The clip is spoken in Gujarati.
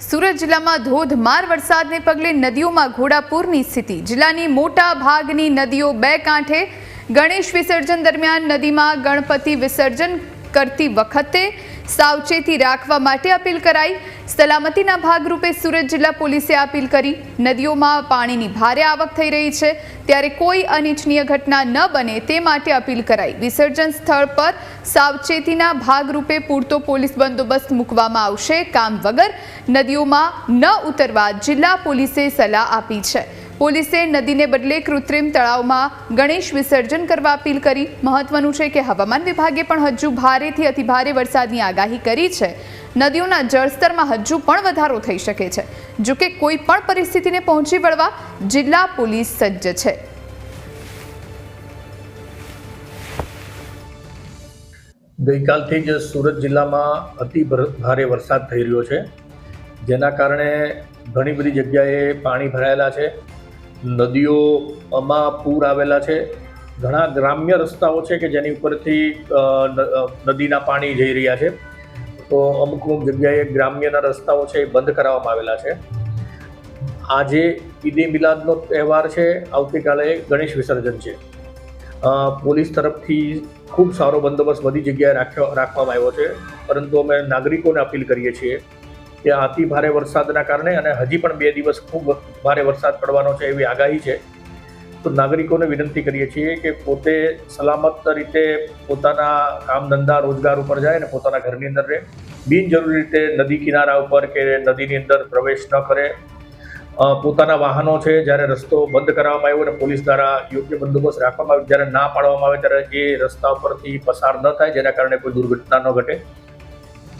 સુરત જિલ્લામાં ધોધમાર વરસાદને પગલે નદીઓમાં ઘોડાપૂરની સ્થિતિ. જિલ્લાની મોટા ભાગની નદીઓ બે કાંઠે ગણેશ વિસર્જન દરમિયાન નદીમાં ગણપતિ વિસર્જન કરતી વખતે સાવચેતી રાખવા માટે અપીલ કરાઈ. સલામતીના ભાગરૂપે સુરત જિલ્લા પોલીસે અપીલ કરી. નદીઓમાં પાણીની ભારે આવક થઈ રહી છે. ત્યારે કોઈ અનિચ્છનીય ઘટના ન બને તે માટે અપીલ કરાઈ. વિસર્જન સ્થળ પર સાવચેતીના ભાગરૂપે પૂરતો પોલીસ બંદોબસ્ત મૂકવામાં આવશે. કામ વગર નદીઓમાં ન ઉતરવા જિલ્લા પોલીસે સલાહ આપી છે. પોલીસે નદીને બદલે કૃત્રિમ તળાવમાં ગણેશ વિસર્જન કરવા અપીલ કરી. મહત્વનું છે કે હવામાન વિભાગે પણ હજુ ભારેથી અતિભારે વરસાદની આગાહી કરી છે. નદીઓના જળસ્તરમાં હજુ પણ વધારો થઈ શકે છે. જો કે કોઈ પણ પરિસ્થિતિને પહોંચી વળવા જિલ્લા પોલીસ સજ્જ છે. ગઈકાલથી જ સુરત જિલ્લામાં અતિ ભારે વરસાદ થઈ રહ્યો છે. જેના કારણે ઘણી બધી જગ્યાએ પાણી ભરાયેલા છે. નદીઓમાં પૂર આવેલા છે. ઘણા ગ્રામ્ય રસ્તાઓ છે કે જેની ઉપરથી નદીના પાણી જઈ રહ્યા છે. તો અમુક અમુક જગ્યાએ ગ્રામ્યના રસ્તાઓ છે એ બંધ કરાવવામાં આવેલા છે. આજે ઈદે મિલાદનો તહેવાર છે. આવતીકાલે ગણેશ વિસર્જન છે. પોલીસ તરફથી ખૂબ સારો બંદોબસ્ત બધી જગ્યાએ રાખ્યો, રાખવામાં આવ્યો છે. પરંતુ અમે નાગરિકોને અપીલ કરીએ છીએ કે અતિ ભારે વરસાદના કારણે અને હજી પણ બે દિવસ ખૂબ ભારે વરસાદ પડવાનો છે એવી આગાહી છે. તો નાગરિકોને વિનંતી કરીએ છીએ કે પોતે સલામત રીતે પોતાના કામ ધંધા રોજગાર ઉપર જાય અને પોતાના ઘરની અંદર રહે. બિનજરૂરી રીતે નદી કિનારા ઉપર કે નદીની અંદર પ્રવેશ ન કરે. પોતાના વાહનો છે, જ્યારે રસ્તો બંધ કરવામાં આવ્યો અને પોલીસ દ્વારા યોગ્ય બંદોબસ્ત રાખવામાં આવ્યો, જ્યારે ના પાડવામાં આવે, ત્યારે એ રસ્તા ઉપરથી પસાર ન થાય, જેના કારણે કોઈ દુર્ઘટના ન ઘટે.